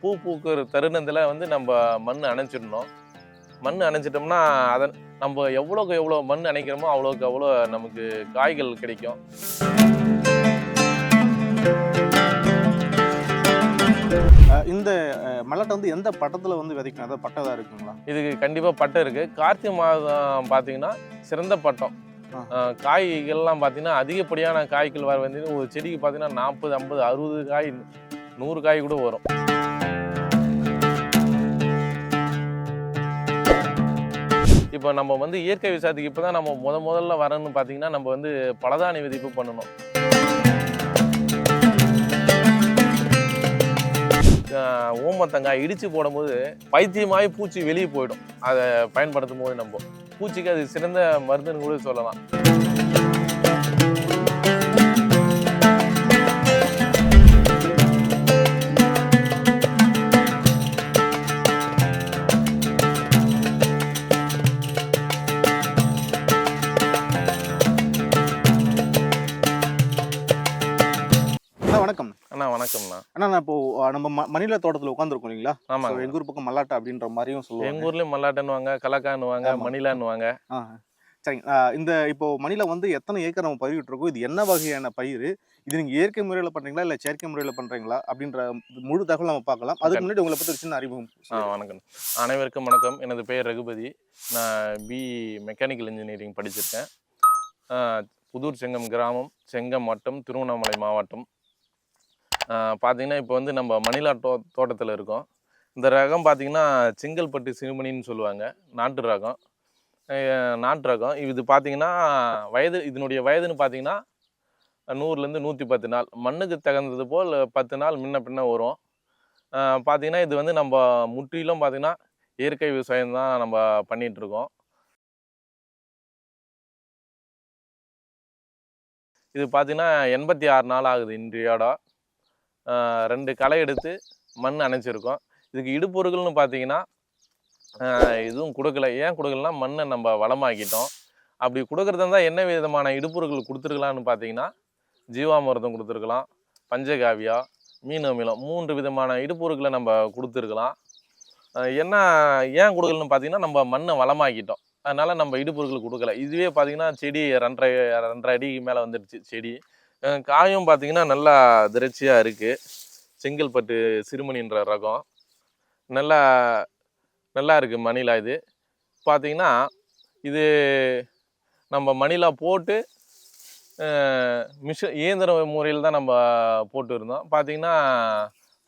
பூ பூக்கிற தருணத்தில் வந்து நம்ம மண் அணைச்சிடணும் மண் அணைச்சிட்டோம்னா அதன் நம்ம எவ்வளோக்கு எவ்வளோ மண் அணைக்கிறோமோ அவ்வளோக்கு அவ்வளோ நமக்கு காய்கள் கிடைக்கும். இந்த மல்லாட்டை வந்து எந்த பட்டத்தில் வந்து விதைக்கணும்? அதாவது பட்டதாக இருக்குங்களா? இதுக்கு கண்டிப்பாக பட்டம் இருக்குது கார்த்திகை மாதம் பார்த்தீங்கன்னா சிறந்த பட்டம். காய்கள்லாம் பார்த்தீங்கன்னா அதிகப்படியான காய்கள் வர வந்து ஒரு செடிக்கு பார்த்தீங்கன்னா நாற்பது ஐம்பது அறுபது காய் நூறு காய் கூட வரும். இப்போ நம்ம வந்து இயற்கை விவசாயத்துக்கு இப்போ தான் நம்ம முத முதல்ல வரணும்னு பார்த்தீங்கன்னா நம்ம வந்து பலதானி விதிப்பு பண்ணணும். ஓமத்தங்காய் இடித்து போடும்போது பைத்தியமாகி பூச்சி வெளியே போயிடும். அதை பயன்படுத்தும் போது நம்ம. பூச்சிக்கு அது சிறந்த மருந்துன்னு கூட சொல்லலாம். நம்ம மணில தோட்டத்தில் உட்காந்துருக்கோம் இல்லைங்களா? So, ஆமாங்க. எங்க ஊர் பக்கம் மல்லாட்டை அப்படின்ற மாதிரியும் சொல்லுவாங்க. எங்கள் ஊர்லேயும் மல்லாட்டன்னுவாங்க கலக்கான்னுவாங்க. மணிலான்னுவாங்க. சரிங்க இந்த இப்போ மணில வந்து எத்தனை ஏக்கர் நம்ம பயிரிட்டு இருக்கோம்? இது என்ன வகையான பயிர்? இது நீங்க இயற்கை முறையில் பண்றீங்களா? இல்ல செயற்கை முறையில் பண்றீங்களா? அப்படின்ற முழு தகவல் நம்ம பார்க்கலாம். அதுக்கு முன்னாடி உங்களை பத்தி ஒரு சின்ன அறிமுகம் ஆ. வணக்கம். அனைவருக்கும் வணக்கம். எனது பெயர் ரகுபதி. நான் பி மெக்கானிக்கல் இன்ஜினியரிங் படிச்சிருக்கேன். புதூர் செங்கம் கிராமம் செங்கம் வட்டம் திருவண்ணாமலை மாவட்டம். பார்த்திங்கன்னா இப்போ வந்து நம்ம மணிலா தோ தோட்டத்தில் இருக்கோம். இந்த ரகம் பார்த்தீங்கன்னா செங்கல்பட்டு சிறுமணின்னு சொல்லுவாங்க. நாட்டு ரகம். நாட்டு ரகம். இது பார்த்தீங்கன்னா வயது இதனுடைய வயதுன்னு பார்த்தீங்கன்னா நூறுலேருந்து நூற்றி பத்து நாள். மண்ணுக்கு தகுந்தது போல் பத்து நாள் முன்ன பின்ன வரும். பார்த்திங்கன்னா இது வந்து நம்ம முற்றிலும் பார்த்தீங்கன்னா இயற்கை விவசாயம் தான் நம்ம பண்ணிகிட்ருக்கோம் இது பார்த்தீங்கன்னா எண்பத்தி ஆறு நாள் ஆகுது இன்றையோட. ரெண்டு களை எடுத்து மண் அணைச்சிருக்கோம். இதுக்கு இடுப்பொருள்கள்னு பார்த்தீங்கன்னா ஆஹ் எதுவும் கொடுக்கல. ஏன் கொடுக்கலனா மண்ணை நம்ம வளமாக்கிட்டோம். அப்படி கொடுக்குறதா இருந்தால் என்ன விதமான இடுப்பொருட்கள் கொடுத்துருக்கலான்னு பார்த்தீங்கன்னா ஜீவாமிரதம் கொடுத்துருக்கலாம் பஞ்சகாவியா மீன் அமிலம் மூன்று விதமான இடுப்பொருட்களை நம்ம கொடுத்துருக்கலாம். என்ன ஏன் கொடுக்கலன்னு பார்த்தீங்கன்னா நம்ம மண்ணை வளமாக்கிட்டோம். அதனால் நம்ம இடுப்பொருட்கள் கொடுக்கல. இதுவே பார்த்தீங்கன்னா செடி ரெண்டரை ரெண்டரை அடிக்கு மேலே வந்துடுச்சு செடி. காயும் பார்த்தீங்கன்னா நல்லா திரட்சியாக இருக்குது செங்கல்பட்டு சிறுமணின்ற ரகம். நல்லா நல்லா இருக்குது மணிலா இது. பார்த்தீங்கன்னா இது நம்ம மணிலா போட்டு மிஷின் இயந்திர முறையில் தான் நம்ம போட்டு இருந்தோம். பார்த்தீங்கன்னா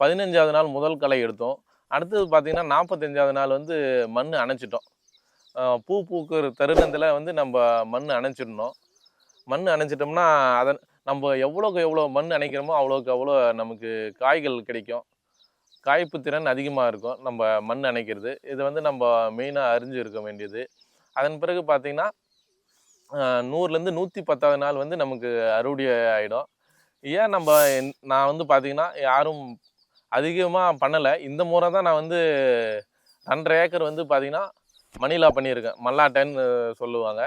பதினஞ்சாவது நாள் முதல் களை எடுத்தோம். அடுத்தது பார்த்திங்கன்னா நாற்பத்தஞ்சாவது நாள் வந்து மண் அணைச்சிட்டோம். பூ பூக்கிற தருணத்தில் வந்து நம்ம மண் அணைச்சிடணும் மண் அணைச்சிட்டோம்னா அதன் நம்ம எவ்வளோக்கு எவ்வளோ மண் அணைக்கிறோமோ அவ்வளோக்கு அவ்வளோ நமக்கு காய்கள் கிடைக்கும். காய்ப்பு திறன் அதிகமாக இருக்கும் நம்ம மண் அணைக்கிறது. இது வந்து நம்ம மெயினாக அறிஞ்சு இருக்க வேண்டியது. அதன் பிறகு பார்த்தீங்கன்னா நூறுலேருந்து நூற்றி பத்தாவது நாள் வந்து நமக்கு அறுவடை ஆகிடும் ஏன் நம்ம என்- நான் வந்து பார்த்தீங்கன்னா யாரும் அதிகமாக பண்ணலை. இந்த முறை தான் நான் வந்து ரெண்டரை ஏக்கர் வந்து பார்த்திங்கன்னா மணிலா பண்ணியிருக்கேன். மல்லாட்டைன்னு சொல்லுவாங்க.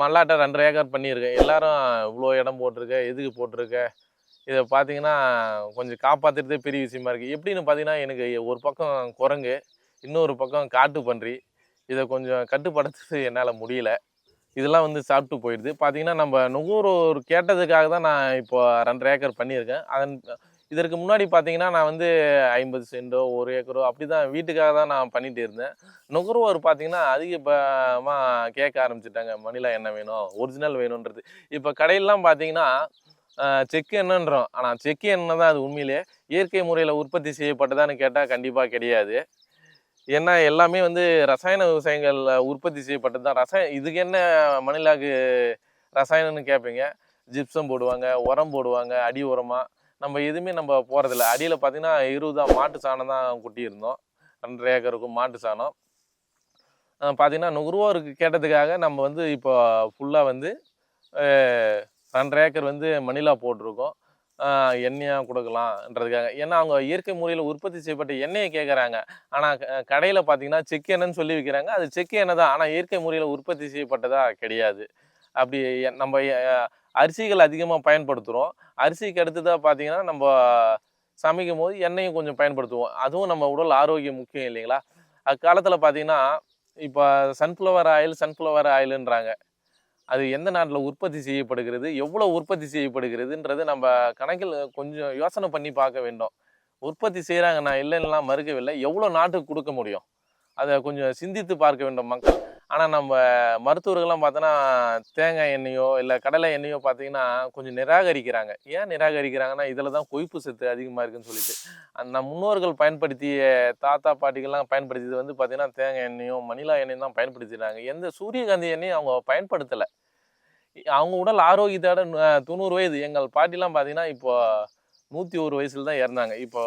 மல்லாட்டை ரெண்டரை ஏக்கர் பண்ணியிருக்கேன் எல்லாரும் இவ்வளோ இடம் போட்டிருக்க எதுக்கு போட்டிருக்க? இதை பார்த்தீங்கன்னா கொஞ்சம் காப்பாற்றுறதே பெரிய விஷயமா இருக்குது எப்படின்னு பார்த்தீங்கன்னா எனக்கு ஒரு பக்கம் குரங்கு இன்னொரு பக்கம் காட்டு பன்றி. இதை கொஞ்சம் கட்டுப்படுத்துறது என்னால் முடியல. இதெல்லாம் வந்து சாப்பிட்டு போயிடுது. பார்த்தீங்கன்னா நம்ம நுகர்வோர் கேட்டதுக்காக தான் நான் இப்போ ரெண்டரை ஏக்கர் பண்ணியிருக்கேன். அதன் இதற்கு முன்னாடி பார்த்தீங்கன்னா நான் வந்து ஐம்பது சென்டோ ஒரு ஏக்கரோ அப்படி தான் வீட்டுக்காக தான் நான் பண்ணிகிட்டு இருந்தேன். நுகர்வோர் பார்த்தீங்கன்னா அதிகமாக கேட்க ஆரம்பிச்சிட்டாங்க. மணிலா என்ன வேணும்? ஒரிஜினல் வேணுன்றது இப்போ கடையிலலாம் பார்த்தீங்கன்னா செக்கு என்னன்றோம். ஆனால் செக்கு என்ன தான் அது உண்மையிலே இயற்கை முறையில் உற்பத்தி செய்யப்பட்டதான்னு கேட்டால் கண்டிப்பாக கிடையாது. ஏன்னா எல்லாமே வந்து ரசாயன விவசாயங்களில் உற்பத்தி செய்யப்பட்டது தான். ரசாயன இதுக்கு என்ன மணிலாக்கு ரசாயனம்னு கேட்பீங்க ஜிப்சம் போடுவாங்க உரம் போடுவாங்க அடி உரமாக நம்ம எதுவுமே நம்ம போகிறதில்ல அடியில் பார்த்தீங்கன்னா இருபதா மாட்டு சாணம் தான் கொட்டியிருந்தோம். ரெண்டரை ஏக்கருக்கும் மாட்டு சாணம். பார்த்திங்கன்னா நுகர்வோருக்கு கேட்டதுக்காக நம்ம வந்து இப்போ ஃபுல்லாக வந்து ரெண்டரை ஏக்கர் வந்து மணிலா போட்டிருக்கோம். எண்ணெயாக கொடுக்கலாம்ன்றதுக்காக. கொடுக்கலான்றதுக்காக ஏன்னா அவங்க இயற்கை முறையில் உற்பத்தி செய்யப்பட்ட எண்ணெயை கேட்குறாங்க ஆனால் கடையில் பார்த்தீங்கன்னா செக் எண்ணெய்னு சொல்லி விற்கிறாங்க அது செக் எண்ணெய் தான். ஆனால் இயற்கை முறையில் உற்பத்தி செய்யப்பட்டதாக கிடையாது. அப்படி எ- நம்ம அரிசிகள் அதிகமாக பயன்படுத்துகிறோம் அரிசிக்கு அடுத்ததாக பார்த்தீங்கன்னா நம்ம சமைக்கும் போது எண்ணெயும் கொஞ்சம் பயன்படுத்துவோம். அதுவும் நம்ம உடல் ஆரோக்கியம் முக்கியம் இல்லைங்களா? அக்காலத்தில் பார்த்தீங்கன்னா இப்போ சன்ஃப்ளவர் ஆயில் சன்ஃப்ளவர் ஆயிலுன்றாங்க அது எந்த நாட்டில் உற்பத்தி செய்யப்படுகிறது எவ்வளோ உற்பத்தி செய்யப்படுகிறதுன்றது நம்ம கணக்கில் கொஞ்சம் யோசனை பண்ணி பார்க்க வேண்டும். உற்பத்தி செய்கிறாங்க நான் இல்லைன்னா மறுக்கவில்லை. எவ்வளோ நாட்டுக்கு கொடுக்க முடியும்? அதை கொஞ்சம் சிந்தித்து பார்க்க வேண்டும் மக்கள். ஆனால் நம்ம மருத்துவர்கள்லாம் பார்த்தோன்னா தேங்காய் எண்ணெயோ இல்லை கடலை எண்ணெயோ பார்த்தீங்கன்னா கொஞ்சம் நிராகரிக்கிறாங்க. ஏன் நிராகரிக்கிறாங்கன்னா இதில் தான் கொய்ப்பு சத்து அதிகமாக இருக்குன்னு சொல்லிட்டு. அந்த முன்னோர்கள் பயன்படுத்திய தாத்தா பாட்டிகள்லாம் பயன்படுத்தியது வந்து பார்த்திங்கன்னா தேங்காய் எண்ணெயும் மணிலா எண்ணெயும் தான் பயன்படுத்தினாங்க எந்த சூரியகாந்தி எண்ணெயும் அவங்க பயன்படுத்தலை. அவங்க உடல் ஆரோக்கியத்தோட தொண்ணூறு வயது. எங்கள் பாட்டிலாம் பார்த்தீங்கன்னா இப்போ நூற்றி ஒரு வயசில் தான் இறந்தாங்க. இப்போ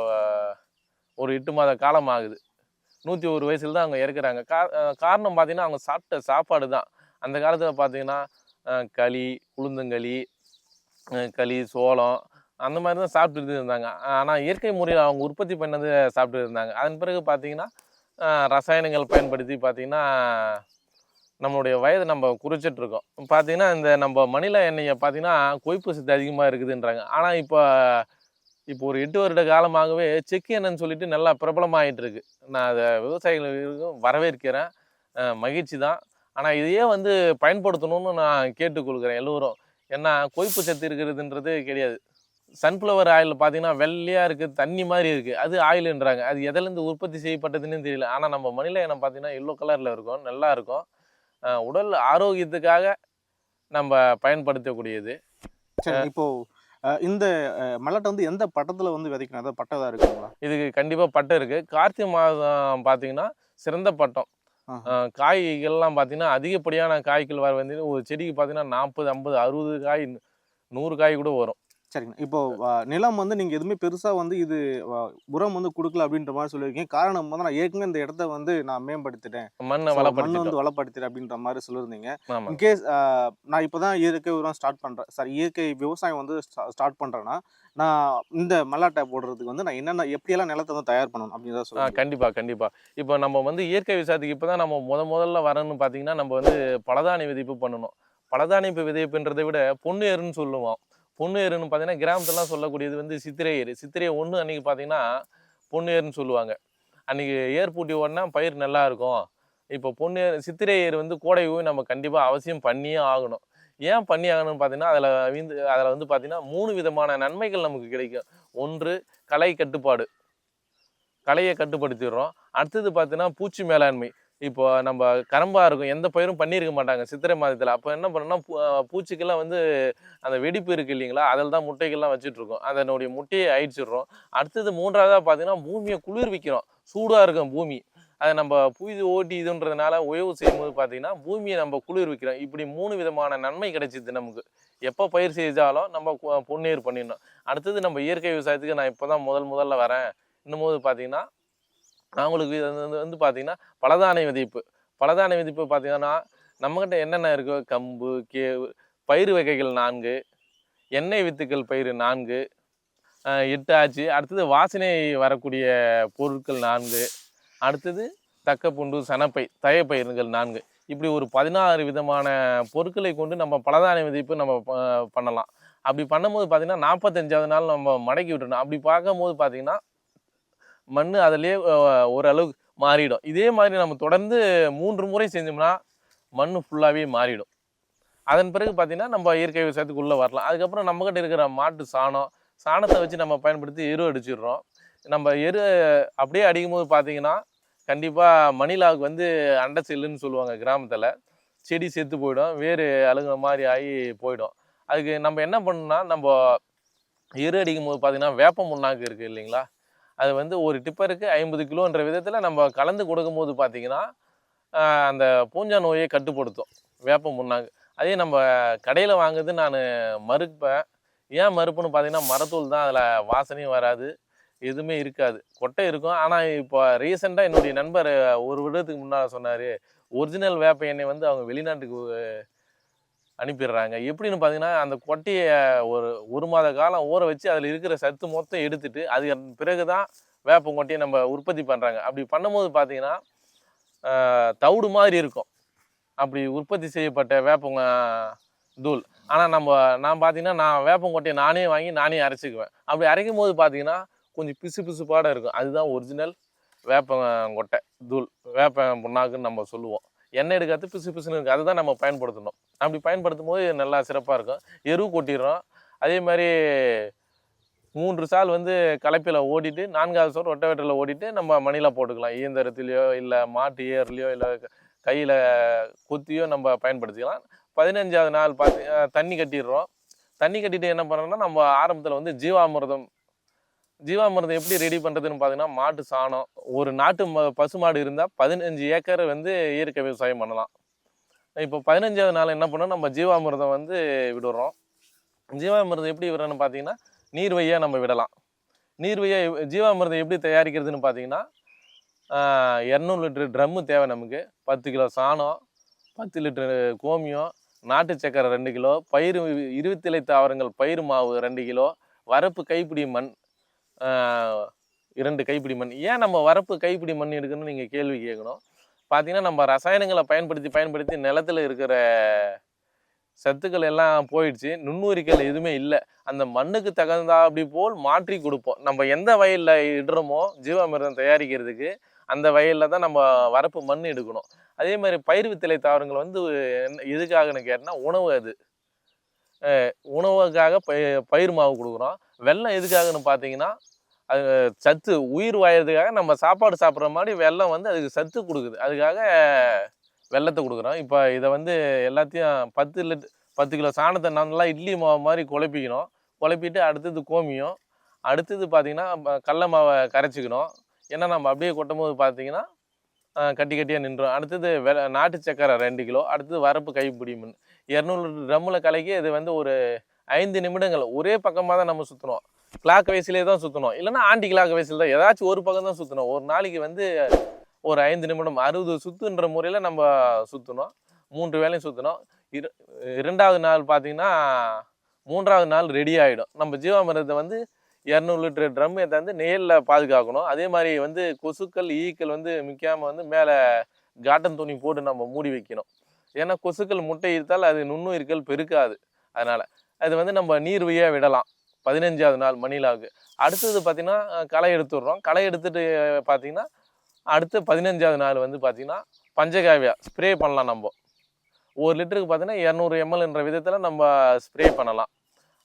ஒரு எட்டு மாத காலம் ஆகுது. நூற்றி ஒரு வயசுல தான் அவங்க இறக்குறாங்க. கா காரணம் பார்த்தீங்கன்னா அவங்க சாப்பிட்ட சாப்பாடு தான். அந்த காலத்தில் பார்த்தீங்கன்னா களி உளுந்தங்களி களி சோளம் அந்த மாதிரி தான் சாப்பிட்டுட்டு இருந்தாங்க. ஆனால் இயற்கை முறையில் அவங்க உற்பத்தி பண்ணது சாப்பிட்டு இருந்தாங்க. அதன் பிறகு பார்த்தீங்கன்னா ரசாயனங்கள் பயன்படுத்தி பார்த்தீங்கன்னா நம்மளுடைய வயதை நம்ம குறிச்சிட்டுருக்கோம் பார்த்தீங்கன்னா இந்த நம்ம மணிலா எண்ணெயை பார்த்தீங்கன்னா கொய்ப்பு சத்து அதிகமாக இருக்குதுன்றாங்க. ஆனால் இப்போ இப்போ ஒரு எட்டு வருட காலமாகவே செக்கு எண்ணெய்னு சொல்லிட்டு நல்லா பிரபலமாயிட்டு இருக்கு நான் அதை விவசாயிகளுக்கும் வரவேற்கிறேன். மகிழ்ச்சி தான். ஆனால் இதையே வந்து பயன்படுத்தணும்னு நான் கேட்டுக்கொள்கிறேன் எல்லோரும். ஏன்னா கொழுப்பு சத்து இருக்கிறதுன்றது கிடையாது. சன்ஃப்ளவர் ஆயில் பார்த்தீங்கன்னா வெள்ளையாக இருக்குது தண்ணி மாதிரி இருக்குது அது ஆயில்ன்றாங்க. அது எதுலேருந்து உற்பத்தி செய்யப்பட்டதுன்னு தெரியல. ஆனால் நம்ம மணில எண்ணெய் பார்த்தீங்கன்னா எல்லோ கலரில் இருக்கும். நல்லா இருக்கும். உடல் ஆரோக்கியத்துக்காக நம்ம பயன்படுத்தக்கூடியது. சரி இப்போ அஹ், இந்த மல்லாட்டை வந்து எந்த பட்டத்துல வந்து விதைக்கணும்? அதாவது பட்டதா இருக்குங்களா? இதுக்கு கண்டிப்பாக பட்டம் இருக்குது கார்த்திகை மாதம் பார்த்தீங்கன்னா சிறந்த பட்டம். காய்கள்லாம் பார்த்தீங்கன்னா அதிகப்படியான காய்கள் வர வந்து ஒரு செடிக்கு பார்த்தீங்கன்னா நாற்பது ஐம்பது அறுபது காய் நூறு காய் கூட வரும். சரிங்க இப்போ நிலம் வந்து நீங்க எதுவுமே பெருசா வந்து இது உரம் வந்து கொடுக்கல அப்படின்ற மாதிரி சொல்லியிருக்கீங்க. காரணம் வந்து நான் ஏற்கனவே இந்த இடத்த வந்து நான் மேம்படுத்திட்டேன். மண்ணை மண்ணை வந்து வளப்படுத்திட்டேன் அப்படின்ற மாதிரி சொல்லியிருந்தீங்க. இன்கேஸ் நான் இப்போதான் இயற்கை உரம் ஸ்டார்ட் பண்றேன். சாரி இயற்கை விவசாயம் வந்து ஸ்டார்ட் பண்றேன்னா நான் இந்த மல்லாட்டை போடுறதுக்கு வந்து நான் என்னென்ன எப்படியெல்லாம் நிலத்தை வந்து தயார் பண்ணணும் அப்படின்றத ஆ சொல்லுங்க கண்டிப்பா கண்டிப்பா. இப்போ நம்ம வந்து இயற்கை விவசாயத்துக்கு இப்போ தான் நம்ம முத முதல்ல வரணும்னு பார்த்தீங்கன்னா நம்ம வந்து பலதானிய விதைப்பு பண்ணணும். பலதானிய விதைப்புன்றதை விட பொண்ணு ஏறுன்னு சொல்லுவோம் பொண்ணு ஏறுன்னு பார்த்தீங்கன்னா கிராமத்துலலாம் சொல்லக்கூடியது வந்து சித்திரை ஏறு. சித்திரை ஒன்று அன்னைக்கு பார்த்தீங்கன்னா பொண்ணு ஏறுன்னு சொல்லுவாங்க. அன்னைக்கு ஏர் பூட்டி ஓடினா பயிர் நல்லா இருக்கும். இப்போ பொண்ணு சித்திரை ஏறு வந்து கோடை ஊவி நம்ம கண்டிப்பாக அவசியம் பண்ணியே ஆகணும். ஏன் பண்ணி ஆகணும்னு பார்த்தீங்கன்னா அதில் வந்து அதில் வந்து பார்த்தீங்கன்னா மூணு விதமான நன்மைகள் நமக்கு கிடைக்கும். ஒன்று கலை கட்டுப்பாடு. கலையை கட்டுப்படுத்திடுறோம். அடுத்தது பார்த்தீங்கன்னா பூச்சி மேலாண்மை. இப்போ நம்ம கரம்பா இருக்கும் எந்த பயிரும் பண்ணியிருக்க மாட்டாங்க. சித்திரை மாதத்தில். அப்போ என்ன பண்ணோம்னா பூ பூச்சிக்கெல்லாம் வந்து அந்த வெடிப்பு இருக்கு இல்லைங்களா? அதில் தான் முட்டைகள்லாம் வச்சுட்ருக்கோம். அதனுடைய முட்டையை அழிச்சிடுறோம். அடுத்தது மூன்றாவதாக பார்த்தீங்கன்னா பூமியை குளிர்விக்கிறோம் சூடாக இருக்கும் பூமி. அதை நம்ம புய்து ஓட்டி இதுன்றதுனால உயவு செய்யும்போது பார்த்தீங்கன்னா பூமியை நம்ம குளிர்விக்கிறோம் இப்படி மூணு விதமான நன்மை கிடைச்சிது நமக்கு. எப்போ பயிர் செஞ்சாலும் நம்ம கு- பொன்னீர் பண்ணிடணும். அடுத்தது நம்ம இயற்கை விவசாயத்துக்கு நான் இப்போ தான் முதல் முதல்ல வரேன். இன்னும் போது பார்த்தீங்கன்னா அவங்களுக்கு இது வந்து பார்த்திங்கன்னா பலதானை விதிப்பு. பலதானை விதிப்பு பார்த்திங்கன்னா பார்த்தீங்கன்னா நம்மக்கிட்ட என்னென்ன இருக்கோ கம்பு கே பயிர் வகைகள் நான்கு எண்ணெய் வித்துக்கள் பயிர் நான்கு எட்டு ஆச்சு. அடுத்தது வாசனை வரக்கூடிய பொருட்கள் நான்கு. அடுத்தது தக்கப்பூண்டு சனப்பை தயப்பயிர்கள் நான்கு. இப்படி ஒரு பதினாறு விதமான பொருட்களை கொண்டு நம்ம பலதானிய விதைப்பு நம்ம ப- பண்ணலாம். அப்படி பண்ணும்போது பார்த்திங்கன்னா நாற்பத்தஞ்சாவது நாள் நம்ம மடக்கி விட்டுறணும். அப்படி பார்க்கும்போது பார்த்திங்கன்னா மண் அதிலே ஓரளவுக்கு மாறிடும். இதே மாதிரி நம்ம தொடர்ந்து மூன்று முறை செஞ்சோம்னா மண் ஃபுல்லாகவே மாறிடும். அதன் பிறகு பார்த்தீங்கன்னா நம்ம இயற்கை விவசாயத்துக்கு உள்ளே வரலாம். அதுக்கப்புறம் நம்மக்கிட்ட இருக்கிற மாட்டு சாணம் சாணத்தை வச்சு நம்ம பயன்படுத்தி எரு அடிச்சிடுறோம். நம்ம எரு அப்படியே அடிக்கும்போது பார்த்திங்கன்னா கண்டிப்பாக மணிலாவுக்கு வந்து அண்டை செல்லுன்னு சொல்லுவாங்க கிராமத்தில். செடி செத்து போயிடும் வேறு அழுகிற மாதிரி ஆகி போயிடும். அதுக்கு நம்ம என்ன பண்ணணும்னா நம்ம எரு அடிக்கும் போது பார்த்தீங்கன்னா வேப்ப முன்னாக்கு இருக்குது இல்லைங்களா? அது வந்து ஒரு டிப்பருக்கு ஐம்பது கிலோன்ற விதத்தில் நம்ம கலந்து கொடுக்கும்போது போது பார்த்திங்கன்னா அந்த பூஞ்சா நோயை கட்டுப்படுத்தும். வேப்ப முன்னாக்கு அதே நம்ம கடையில் வாங்குறது நான் மறுப்பேன். ஏன் மறுப்புன்னு பார்த்தீங்கன்னா மரத்தூள் தான் அதில் வாசனையும் வராது எதுவுமே இருக்காது. கொட்டை இருக்கும். ஆனால் இப்போ ரீசெண்டாக என்னுடைய நண்பர் ஒரு வருடத்துக்கு முன்னால் சொன்னார் ஒரிஜினல் வேப்ப எண்ணெய் வந்து அவங்க வெளிநாட்டுக்கு அனுப்பிடுறாங்க. எப்படின்னு பார்த்தீங்கன்னா அந்த கொட்டையை ஒரு ஒரு மாத காலம் ஊற வச்சு அதில் இருக்கிற சத்து மொத்தம் எடுத்துட்டு அது பிறகு தான் வேப்பங்கொட்டையை நம்ம உற்பத்தி பண்ணுறாங்க அப்படி பண்ணும்போது பார்த்தீங்கன்னா தவிடு மாதிரி இருக்கும். அப்படி உற்பத்தி செய்யப்பட்ட வேப்பங்க தூள். ஆனால் நம்ம நான் பார்த்தீங்கன்னா நான் வேப்பங்கொட்டையை நானே வாங்கி நானே அரைச்சிக்குவேன். அப்படி அரைக்கும் போது பார்த்தீங்கன்னா கொஞ்சம் பிசு பிசுப்பாட இருக்கும். அதுதான் ஒரிஜினல் வேப்பங்கொட்டை தூள். வேப்ப புண்ணாக்குன்னு நம்ம சொல்லுவோம். எண்ணெய் எடுக்காது பிசு பிசுன்னு இருக்குது அதுதான் நம்ம பயன்படுத்தணும். அப்படி பயன்படுத்தும் போது நல்லா சிறப்பாக இருக்கும். எருவு கொட்டிடுறோம். அதே மாதிரி மூன்று சால் வந்து கலப்பையில் ஓடிட்டு நான்காவது சோறு ரொட்டவேட்டரில் ஓடிட்டு நம்ம மணியில் போட்டுக்கலாம். இயந்திரத்துலேயோ இல்லை மாட்டு ஏர்லேயோ இல்லை கையில் குத்தியோ நம்ம பயன்படுத்திக்கலாம். பதினஞ்சாவது நாள் பார்த்து தண்ணி கட்டிடுறோம். தண்ணி கட்டிட்டு என்ன பண்ணுறோம்னா நம்ம ஆரம்பத்தில் வந்து ஜீவாமிர்தம் ஜீவாமிரதம் எப்படி ரெடி பண்ணுறதுன்னு பார்த்தீங்கன்னா மாட்டு சாணம். ஒரு நாட்டு ம பசு மாடு இருந்தால் பதினஞ்சு ஏக்கர் வந்து இயற்கை விவசாயம் பண்ணலாம். இப்போ பதினஞ்சாவது நாள் என்ன பண்ணோம் நம்ம ஜீவாமிரதம் வந்து விடுறோம். ஜீவாமிரதம் எப்படி விடுறோன்னு பார்த்தீங்கன்னா நீர்வையாக நம்ம விடலாம். நீர் ஜீவாமிரதம் எப்படி தயாரிக்கிறதுன்னு பார்த்தீங்கன்னா இரநூறு லிட்டரு ட்ரம்மு தேவை நமக்கு. பத்து கிலோ சாணம் பத்து லிட்டரு கோமியம் நாட்டு சக்கரை ரெண்டு கிலோ பயிர் இருபத்திலை தாவரங்கள் பயிர் மாவு ரெண்டு கிலோ வரப்பு கைப்பிடி மண் இரண்டு கைப்பிடி மண். ஏன் நம்ம வரப்பு கைப்பிடி மண் எடுக்கணும்னு நீங்கள் கேள்வி கேட்கணும்? பார்த்தீங்கன்னா நம்ம ரசாயனங்களை பயன்படுத்தி பயன்படுத்தி நிலத்தில் இருக்கிற சத்துக்கள் எல்லாம் போயிடுச்சு. நுண்ணுரிகள் எதுவுமே இல்லை. அந்த மண்ணுக்கு தகுந்தா அப்படி போல் மாற்றி கொடுப்போம். நம்ம எந்த வயலில் இடுறோமோ ஜீவாமிர்தம் தயாரிக்கிறதுக்கு அந்த வயலில் தான் நம்ம வரப்பு மண் எடுக்கணும். அதே மாதிரி பயிர் வித்தலை தாவரங்கள் வந்து என்ன- எதுக்காகன்னு கேட்டால் உணவு அது. உணவுக்காக பயிர் மாவு கொடுக்குறோம். வெள்ளம் எதுக்காகன்னு பார்த்தீங்கன்னா அது சத்து உயிர் வாயறதுக்காக நம்ம சாப்பாடு சாப்பிட்ற மாதிரி வெல்லம் வந்து அதுக்கு சத்து கொடுக்குது. அதுக்காக வெல்லத்தை கொடுக்குறோம். இப்போ இதை வந்து எல்லாத்தையும் பத்து லிட் பத்து கிலோ சாணத்தை நல்லா இட்லி மாவு மாதிரி குழப்பிக்கணும். குழப்பிட்டு அடுத்தது கோமியம். அடுத்தது பார்த்திங்கன்னா கடல மாவை கரைச்சிக்கணும். ஏன்னா நம்ம அப்படியே கொட்டும் போது பார்த்தீங்கன்னா கட்டி கட்டியாக நின்றோம். அடுத்தது வெ நாட்டு சக்கரை ரெண்டு கிலோ. அடுத்தது வரப்பு கைப்பிடி மண். இரநூறு ட்ரம்மில் கலக்கி இது வந்து ஒரு ஐந்து நிமிடங்கள். ஒரே பக்கமாக தான் நம்ம சுற்றணும் கிளாக் வயசுலேயே தான் சுற்றணும் இல்லைனா ஆண்டி கிளாக் வயசில் தான். ஏதாச்சும் ஒரு பக்கம் தான் சுற்றணும் ஒரு நாளைக்கு வந்து ஒரு ஐந்து நிமிடம் அறுபது சுற்றுன்ற முறையில் நம்ம சுற்றணும் மூன்று வேலையும் சுற்றணும் இரு இரண்டாவது நாள் பார்த்தீங்கன்னா மூன்றாவது நாள் ரெடி ஆகிடும் நம்ம ஜீவாமிரத்தை வந்து இரநூறு லிட்டர் ட்ரம் எடுத்தாந்து நேரில் பாதுகாக்கணும். அதே மாதிரி வந்து கொசுக்கள் ஈக்கள் வந்து மிக்காமல் வந்து மேலே காட்டன் துணி போட்டு நம்ம மூடி வைக்கணும். ஏன்னா கொசுக்கள் முட்டை இருத்தால் அது நுண்ணுயிர்கள் பெருக்காது. அதனால் அது வந்து நம்ம நீர் வழியாக விடலாம். பதினஞ்சாவது நாள் மணிலாவுக்கு அடுத்தது பார்த்திங்கன்னா களை எடுத்துடுறோம். களை எடுத்துட்டு பார்த்திங்கன்னா அடுத்து பதினஞ்சாவது நாள் வந்து பார்த்திங்கன்னா பஞ்சகாவியா ஸ்ப்ரே பண்ணலாம் நம்ம. ஒரு லிட்டருக்கு பார்த்தீங்கன்னா இரநூறு எம்எல்ன்ற விதத்தில் நம்ம ஸ்ப்ரே பண்ணலாம்.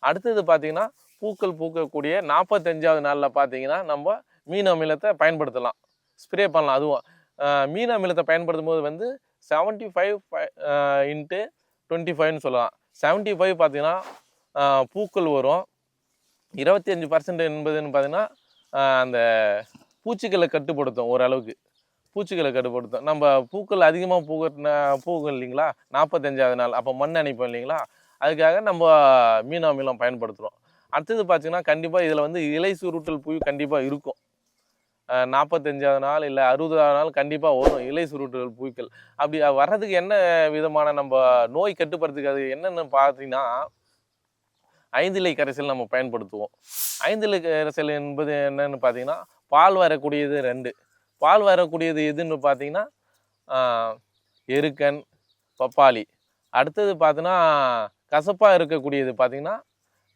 அடுத்தது பார்த்தீங்கன்னா பூக்கள் பூக்கக்கூடிய நாற்பத்தஞ்சாவது நாளில் பார்த்தீங்கன்னா நம்ம மீன் அமிலத்தை பயன்படுத்தலாம். ஸ்ப்ரே பண்ணலாம். அதுவும் மீன் அமிலத்தை பயன்படுத்தும் போது வந்து செவன்ட்டி ஃபைவ் இன்ட்டு டுவெண்ட்டி ஃபைவ்னு சொல்லலாம். செவன்ட்டி ஃபைவ் பார்த்தீங்கன்னா பூக்கள் வரும். இருபத்தி அஞ்சு பர்சன்ட் என்பதுன்னு பார்த்தீங்கன்னா அந்த பூச்சிகளை கட்டுப்படுத்தும் ஓரளவுக்கு. பூச்சிகளை கட்டுப்படுத்தும். நம்ம பூக்கள் அதிகமாக பூக்கிற பூக்கள் இல்லைங்களா? நாற்பத்தஞ்சாவது நாள். அப்போ மண் அணைப்போம் இல்லைங்களா? அதுக்காக நம்ம மீன் அமிலம் பயன்படுத்துகிறோம் அடுத்தது பார்த்தீங்கன்னா கண்டிப்பாக இதில் வந்து இலை சுருட்டல் புழு கண்டிப்பாக இருக்கும். நாற்பத்தஞ்சாவது நாள் இல்லை அறுபதாவது நாள் கண்டிப்பாக வரும் இலை சுருட்டல் புழுக்கள் அப்படி வர்றதுக்கு என்ன விதமான நம்ம நோய் கட்டுப்படுறதுக்கு அது என்னென்னு பார்த்தீங்கன்னா ஐந்திலை கரைசல் நம்ம பயன்படுத்துவோம். ஐந்திலை கரைசல் என்பது என்னன்னு பார்த்தீங்கன்னா பால் வரக்கூடியது ரெண்டு. பால் வரக்கூடியது எதுன்னு பார்த்தீங்கன்னா எருக்கன் பப்பாளி. அடுத்தது பார்த்தீங்கன்னா கசப்பாக இருக்கக்கூடியது பார்த்தீங்கன்னா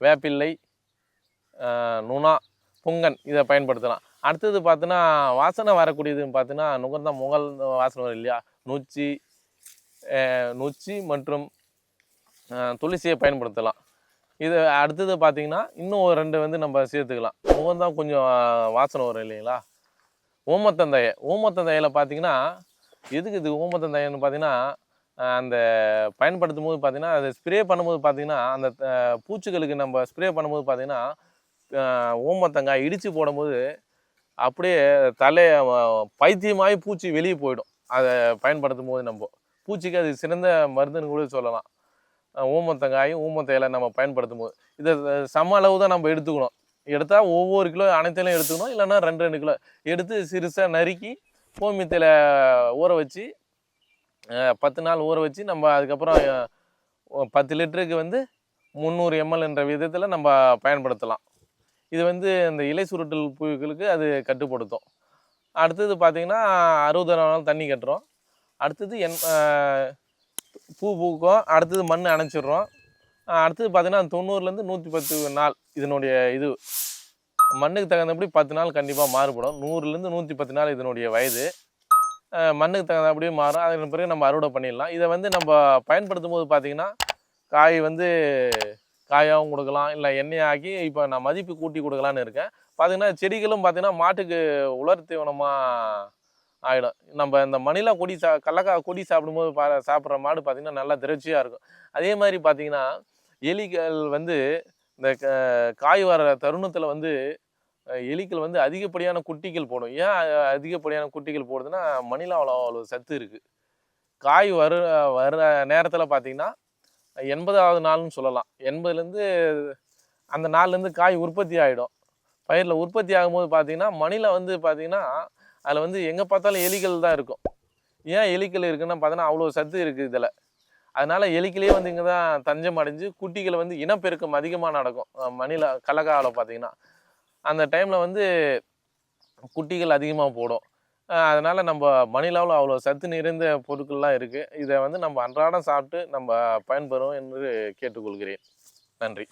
வேப்பிள்ளை நுணா புங்கன் இதை பயன்படுத்தலாம். அடுத்தது பார்த்தீங்கன்னா வாசனை வரக்கூடியதுன்னு பார்த்தீங்கன்னா நுகர்ந்தா முகல் வாசனை வரும் இல்லையா? நொச்சி நொச்சி மற்றும் துளசியை பயன்படுத்தலாம். இது அடுத்தது பார்த்தீங்கன்னா இன்னும் ஒரு ரெண்டு வந்து நம்ம சேர்த்துக்கலாம். முகம்தான் கொஞ்சம் வாசனை வரும் இல்லைங்களா? ஓமத்தந்தைய ஓமத்தந்தையில் பார்த்தீங்கன்னா எதுக்கு இது ஓமத்தந்தையன்னு பார்த்தீங்கன்னா அந்த பயன்படுத்தும் போது பார்த்தீங்கன்னா அதை ஸ்ப்ரே பண்ணும்போது பார்த்தீங்கன்னா அந்த பூச்சிகளுக்கு நம்ம ஸ்ப்ரே பண்ணும்போது பார்த்தீங்கன்னா ஓமத்தங்காய் இடித்து போடும்போது அப்படியே தலை பைத்தியமாகி பூச்சி வெளியே போயிடும். அதை பயன்படுத்தும் போது நம்ம. பூச்சிக்கு அது சிறந்த மருந்துன்னு கூட சொல்லலாம். ஊமத்தங்காயும் ஊமத்தையில நம்ம பயன்படுத்தும் போது இதை சம அளவு தான் நம்ம எடுத்துக்கணும். எடுத்தால் ஒவ்வொரு கிலோ அனைத்தையும் எடுத்துக்கணும். இல்லைன்னா ரெண்டு ரெண்டு கிலோ. எடுத்து சிறுசாக நறுக்கி கோமியத்தில் ஊற வச்சு பத்து நாள் ஊற வச்சு நம்ம அதுக்கப்புறம் பத்து லிட்டருக்கு வந்து முந்நூறு எம்எல் என்ற விதத்தில் நம்ம பயன்படுத்தலாம். இது வந்து இந்த இலை சுருட்டல் புழுக்களுக்கு அது கட்டுப்படுத்தும். அடுத்தது பார்த்திங்கன்னா அறுபது நாள் தண்ணி கட்டுறோம். அடுத்தது என் பூ பூக்கும். அடுத்தது மண் அணைச்சிடுறோம். அடுத்தது பார்த்தீங்கன்னா தொண்ணூறுலேருந்து நூற்றி பத்து நாள் இதனுடைய இது. மண்ணுக்கு தகுந்தபடி பத்து நாள் கண்டிப்பாக மாறுபடும். நூறுலேருந்து நூற்றி பத்து நாள் இதனுடைய வயது. மண்ணுக்கு தகுந்தபடியே மாறும். அதன் பிறகு நம்ம அறுவடை பண்ணிடலாம். இதை வந்து நம்ம பயன்படுத்தும் போது பார்த்திங்கன்னா காய் வந்து காயாகவும் கொடுக்கலாம். இல்லை எண்ணெயாக்கி இப்போ நான் மதிப்பு கூட்டி கொடுக்கலான்னு இருக்கேன். பார்த்தீங்கன்னா செடிகளும் பார்த்திங்கன்னா மாட்டுக்கு உலர் தீவனமாக ஆகிடும். நம்ம இந்த மணிலா கொடி சா கடலக்காய் கொடி சாப்பிடும்போது பா சாப்பிட்ற மாடு பார்த்தீங்கன்னா நல்லா திரட்சியாக இருக்கும். அதே மாதிரி பார்த்தீங்கன்னா எலிகள் வந்து இந்த க- காய் வர தருணத்தில் வந்து எலிகள் வந்து அதிகப்படியான குட்டிகள் போடும். ஏன் அதிகப்படியான குட்டிகள் போடுதுன்னா மணிலாவில் அவ்வளோ சத்து இருக்குது காய் வர வர்ற நேரத்தில் பார்த்திங்கன்னா எண்பதாவது நாள்னு சொல்லலாம். எண்பதுலேருந்து அந்த நாள்லேருந்து காய் உற்பத்தி ஆகிடும் பயிரில் உற்பத்தி ஆகும்போது பார்த்திங்கன்னா மணில வந்து பார்த்திங்கன்னா அதில் வந்து எங்கே பார்த்தாலும் எலிகள் தான் இருக்கும். ஏன் எலிகள் இருக்குன்னா பார்த்தோன்னா அவ்வளோ சத்து இருக்குது இதில். அதனால் எலிக்கிலே வந்து இங்கே தான் தஞ்சம் அடைஞ்சு குட்டிகளை வந்து இனப்பெருக்கம் அதிகமாக நடக்கும். மணில கலக்காவில் பார்த்தீங்கன்னா. அந்த டைமில் வந்து குட்டிகள் அதிகமாக போடும். அதனால் நம்ம மணிலாவில் அவ்வளோ சத்து நிறைந்த பொருட்கள்லாம் இருக்குது இதை வந்து நம்ம அன்றாடம் சாப்பிட்டு நம்ம பயன்பெறும் என்று கேட்டுக்கொள்கிறேன். நன்றி.